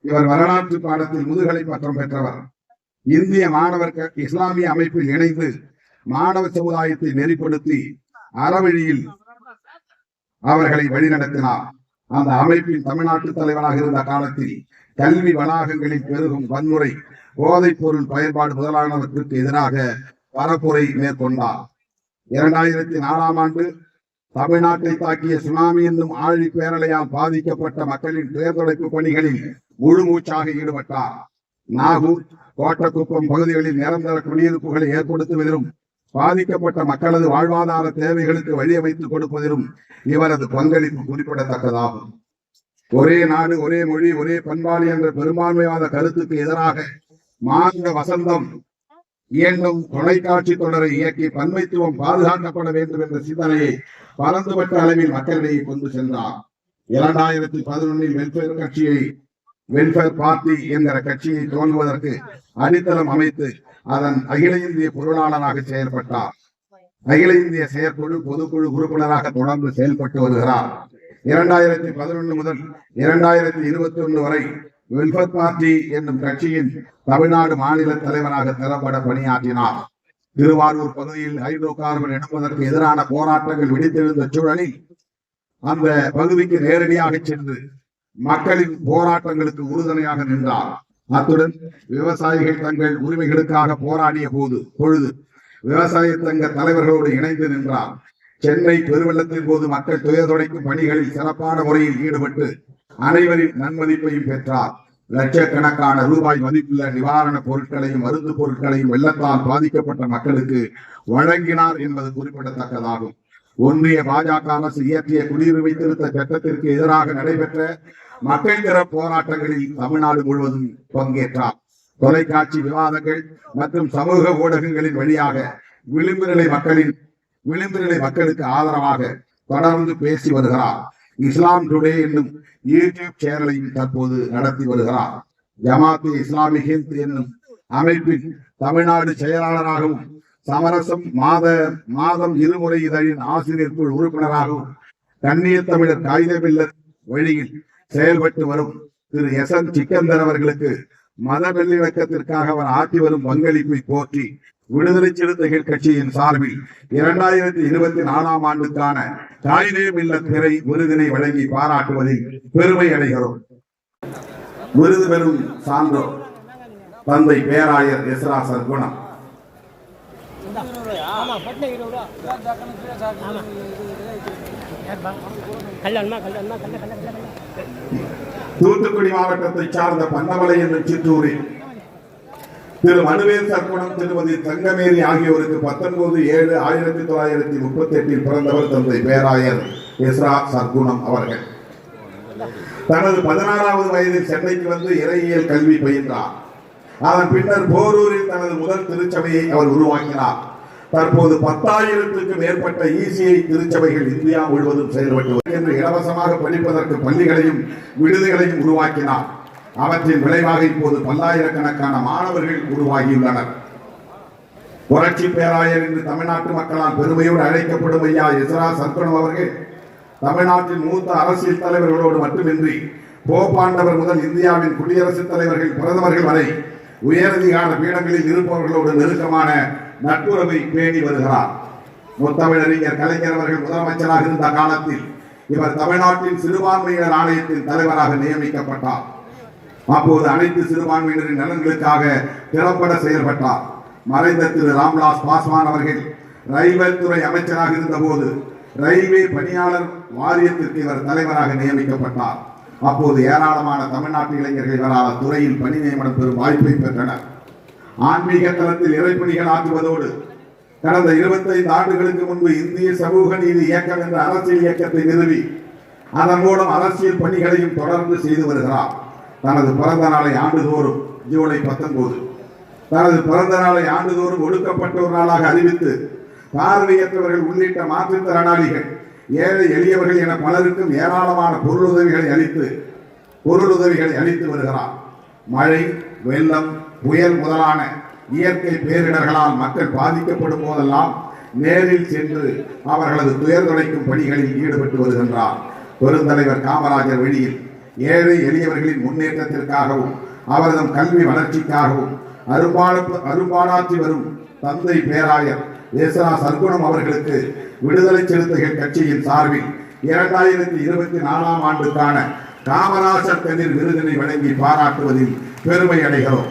இவர் வரலாற்று பாடத்தில் முதுகலை பட்டம் பெற்றவர். இந்திய மாணவர் இஸ்லாமிய அமைப்பில் இணைந்து மாணவ சமுதாயத்தை நெறிப்படுத்தி அறவழியில் அவர்களை வழிநடத்தினார். அந்த அமைப்பின் தமிழ்நாட்டு தலைவராக இருந்த காலத்தில் கல்வி வளாகங்களில் பெருகும் வன்முறை போதைப் பொருள் பயன்பாடு முதலானவற்றுக்கு எதிராக பரப்புரை மேற்கொண்டார். இரண்டாயிரத்தி நாலாம் ஆண்டு தமிழ்நாட்டை தாக்கிய சுனாமி என்னும் ஆழி பேரலையால் பாதிக்கப்பட்ட மக்களின் தேர்தலைப்பு பணிகளில் முழு மூச்சாக ஈடுபட்டார். நாகூர் கோட்டக்குப்பம் பகுதிகளில் நிரந்தர குடியிருப்புகளை ஏற்படுத்துவதிலும் பாதிக்கப்பட்ட மக்களது வாழ்வாதார தேவைகளுக்கு வழியமைத்துக் கொடுப்பதிலும் இவரது பங்களிப்பு குறிப்பிடத்தக்கதாகும். ஒரே நாடு ஒரே மொழி ஒரே பண்பாடு என்ற பெரும்பான்மைவாத கருத்துக்கு எதிராக மாந்த வசந்தம் இயங்கும் தொலைக்காட்சி தொடரை இயக்கி பன்மைத்துவம் பாதுகாக்கப்பட வேண்டும் என்ற சிந்தனையை பரந்துபட்ட அளவில் மக்களிடையே கொண்டு சென்றார். இரண்டாயிரத்தி பதினொன்னில் வெல்ஃபேர் கட்சியை வெல்ஃபேர் பார்ட்டி என்கிற கட்சியை தோன்றுவதற்கு அடித்தளம் அமைத்து அதன் அகில இந்திய பொருளாளராக செயல்பட்டார். அகில இந்திய செயற்குழு பொதுக்குழு உறுப்பினராக தொடர்ந்து செயல்பட்டு வருகிறார். இரண்டாயிரத்தி பதினொன்று முதல் இரண்டாயிரத்தி இருபத்தி ஒன்று வரை வெல்ஃபேர் பார்ட்டி என்னும் கட்சியின் தமிழ்நாடு மாநில தலைவராக திறம்பட பணியாற்றினார். திருவாரூர் பகுதியில் ஹைட்ரோ கார்பன் எடுப்பதற்கு எதிரான போராட்டங்கள் வெடித்தெழுந்த சூழலில் அந்த பகுதிக்கு நேரடியாக சென்று மக்களின் போராட்டங்களுக்கு உறுதுணையாக நின்றார். அத்துடன் விவசாயிகள் தங்கள் உரிமைகளுக்காக போராடிய போது பொழுது விவசாய தங்க தலைவர்களோடு இணைந்து நின்றார். சென்னை பெருவெள்ளத்தின் போது மக்கள் துயர்துடைக்கும் பணிகளில் சிறப்பான முறையில் ஈடுபட்டு அனைவரின் நன்மதிப்பையும் பெற்றார். லட்சக்கணக்கான ரூபாய் மதிப்புள்ள நிவாரணப் பொருட்களையும் மருந்து பொருட்களையும் வெள்ளத்தால் பாதிக்கப்பட்ட மக்களுக்கு வழங்கினார் என்பது குறிப்பிடத்தக்கதாகும். ஒன்றிய பாஜக அரசு இயற்றிய குடியுரிமை திருத்த சட்டத்திற்கு எதிராக நடைபெற்ற மக்கள் திற போராட்டங்களில் தமிழ்நாடு முழுவதும் பங்கேற்றார். தொலைக்காட்சி விவாதங்கள் மற்றும் சமூக ஊடகங்களின் வழியாக விளிம்பு நிலை மக்களின் விளிம்பு நிலை மக்களுக்கு ஆதரவாக தொடர்ந்து பேசி வருகிறார். இஸ்லாம் டுடே என்னும் யூடியூப் சேனலையும் தற்போது நடத்தி வருகிறார். ஜமாத்து இஸ்லாமிக் ஹிந்த் என்னும் அமைப்பின் தமிழ்நாடு செயலாளராகவும் சமரசம் மாத மாதம் இருமுறை இதழின் ஆசிரியர் குழு உறுப்பினராகவும் கண்ணிய தமிழர் காகித பில்லர் வழியில் செயல்பட்டு வரும் திரு எஸ் என் சிக்கந்தர் அவர்களுக்கு மத வெள்ளிணக்கத்திற்காக அவர் ஆற்றி வரும் பங்களிப்பை போற்றி விடுதலை சிறுத்தைகள் கட்சியின் சார்பில் இரண்டாயிரத்தி இருபத்தி நாலாம் ஆண்டுக்கான காயிதே இல்ல திரை விருதினை வழங்கி பாராட்டுவதில் பெருமை அடைகிறோம். விருது பெறும் சான்றோர் தந்தை பேராயர் எஸ்ரா சர்க்குணம் தூத்துக்குடி மாவட்டத்தை சார்ந்த பன்னமலை என்னும் சிற்றூரில் திரு மனுவேல் சர்க்குணம் திருமதி தங்கமேரி ஆகியோருக்கு பத்தொன்பது ஏழு ஆயிரத்தி தொள்ளாயிரத்தி முப்பத்தி எட்டில் பிறந்தவர் தந்தை பேராயர் எஸ்ரா சர்க்குணம் அவர்கள். தனது பதினாறாவது வயதில் சென்னைக்கு வந்து இறையியல் கல்வி பயின்றார். அதன் பின்னர் போரூரில் தனது முதல் திருச்சபையை அவர் உருவாக்கினார். தற்போது பத்தாயிரத்துக்கு மேற்பட்ட இசிஐ திருச்சபைகள் இந்தியா முழுவதும் செயல்பட்டு என்று இலவசமாக படிப்பதற்கு பள்ளிகளையும் விடுதிகளையும் உருவாக்கினார். அவற்றின் விளைவாக இப்போது பல்லாயிரக்கணக்கான மாணவர்கள் உருவாகியுள்ளனர். புரட்சி பேராயர் என்று தமிழ்நாட்டு மக்களால் பெருமையோடு அழைக்கப்படும் ஐயா எஸ்ரா சர்க்குணம் அவர்கள் தமிழ்நாட்டின் மூத்த அரசியல் தலைவர்களோடு மட்டுமின்றி போப்பாண்டவர் முதல் இந்தியாவின் குடியரசுத் தலைவர்கள் பிரதமர்கள் வரை உயரதிகார பீடங்களில் இருப்பவர்களோடு நெருக்கமான நட்புறவை பேணி வருகிறார். முத்தமிழறிஞர் கலைஞர் அவர்கள் முதலமைச்சராக இருந்த காலத்தில் இவர் தமிழ்நாட்டின் சிறுபான்மையினர் ஆணையத்தின் தலைவராக நியமிக்கப்பட்டார். அப்போது அனைத்து சிறுபான்மையினரின் நலன்களுக்காக திறம்பட செயல்பட்டார். மறைந்த திரு ராம்விலாஸ் பாஸ்வான் அவர்கள் ரயில்வே துறை அமைச்சராக இருந்தபோது ரயில்வே பணியாளர் வாரியத்திற்கு இவர் தலைவராக நியமிக்கப்பட்டார். அப்போது ஏராளமான தமிழ்நாட்டு இளைஞர்கள் இவரால் துறையில் பணி நியமனம் பெறும் வாய்ப்பை பெற்றனர். ஆன்மீக தளத்தில் இறைப்பணிகள் ஆற்றுவதோடு கடந்த 25 ஆண்டுகளுக்கு முன்பு இந்திய சமூக நீதி இயக்கம் என்ற அரசியல் இயக்கத்தை நிறுவி அதன் மூலம் அரசியல் பணிகளையும் தொடர்ந்து செய்து வருகிறார். தனது பிறந்த நாளை ஆண்டுதோறும் ஜூலை பத்தொன்பது. தனது பிறந்த நாளை ஆண்டுதோறும் ஒடுக்கப்பட்ட ஒரு நாளாக அறிவித்து பார்வையற்றவர்கள் உள்ளிட்ட மாற்றுத்திறனாளிகள் ஏழை எளியவர்கள் என பலருக்கும் ஏராளமான பொருளுதவிகளை அளித்து பொருளுதவிகளை அளித்து வருகிறார். மழை வெள்ளம் புயல் முதலான இயற்கை பேரிடர்களால் மக்கள் பாதிக்கப்படும் போதெல்லாம் நேரில் சென்று அவர்களது துயர் துடைக்கும் பணிகளில் ஈடுபட்டு வருகின்றார். பெருந்தலைவர் காமராஜர் வழியில் ஏழை எளியவர்களின் முன்னேற்றத்திற்காகவும் அவரது கல்வி வளர்ச்சிக்காகவும் அரும்பாட அரும்பாடாற்றி வரும் தந்தை பேராயர் ஏசரா சர்க்குணம் அவர்களுக்கு விடுதலை சிறுத்தைகள் கட்சியின் சார்பில் இரண்டாயிரத்தி இருபத்தி நாலாம் ஆண்டுக்கான காமராசர் கதிர் விருதினை வழங்கி பாராட்டுவதில் பெருமை அடைகிறோம்.